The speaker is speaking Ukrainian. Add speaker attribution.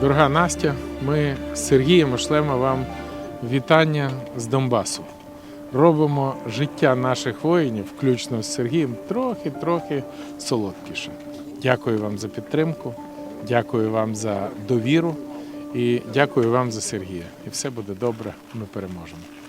Speaker 1: Дорога Настя, ми з Сергієм шлемо вам вітання з Донбасу. Робимо життя наших воїнів, включно з Сергієм, трохи-трохи солодкіше. Дякую вам за підтримку, дякую вам за довіру і дякую вам за Сергія. І все буде добре, ми переможемо.